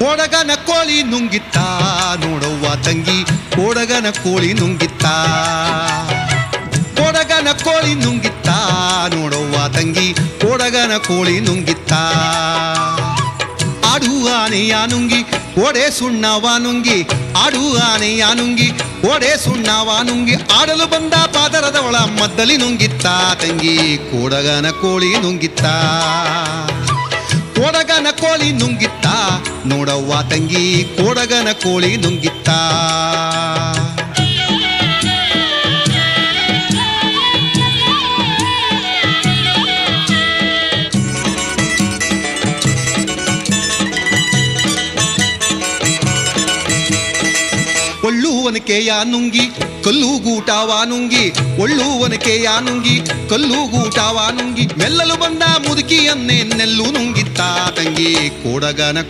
ಕೊಡಗನ ಕೋಳಿ ನುಂಗಿತ್ತ, ನೋಡವ್ವ ತಂಗಿ ಓಡಗನ ಕೋಳಿ ನುಂಗಿತ್ತ. ಓಡಗನ ಕೋಳಿ ನುಂಗಿತ್ತ, ನೋಡವ್ವ ತಂಗಿ ಓಡಗನ ಕೋಳಿ ನುಂಗಿತ್ತ. ಆಡು ಆನೆಯ ನುಂಗಿ, ಓಡೆ ಸುಣ್ಣವ ನುಂಗಿ, ಆಡು ಆನೆಯ ನುಂಗಿ, ಓಡೆ ಸುಣ್ಣವ ನುಂಗಿ, ಆಡಲು ಬಂದ ಪಾದರದವಳ ಮದ್ದಲಿ ನುಂಗಿತ್ತ, ತಂಗಿ ಕೋಡಗನ ಕೋಳಿ ನುಂಗಿತ್ತ. ಕೋಡಗನ ಕೋಳಿ ನುಂಗಿತ್ತ ನೋಡವ್ವ ತಂಗಿ, ಕೋಡಗನ ಕೋಳಿ ನುಂಗಿತ್ತ. ಒಳ್ಳುವನಕೆಯ ನುಂಗಿ, ಕಲ್ಲು ನುಂಗಿ ಒಳ್ಳುವನಕೆಯ ನುಂಗಿ, ಕಲ್ಲು ಗೂಟವ ನುಂಗಿ, ಮೆಲ್ಲಲು ಬಂದ ಮುದುಕಿಯನ್ನೇ ನೆಲ್ಲು ನುಂಗಿತ್ತ. ತಂಗಿ, ಕೊಡಗನ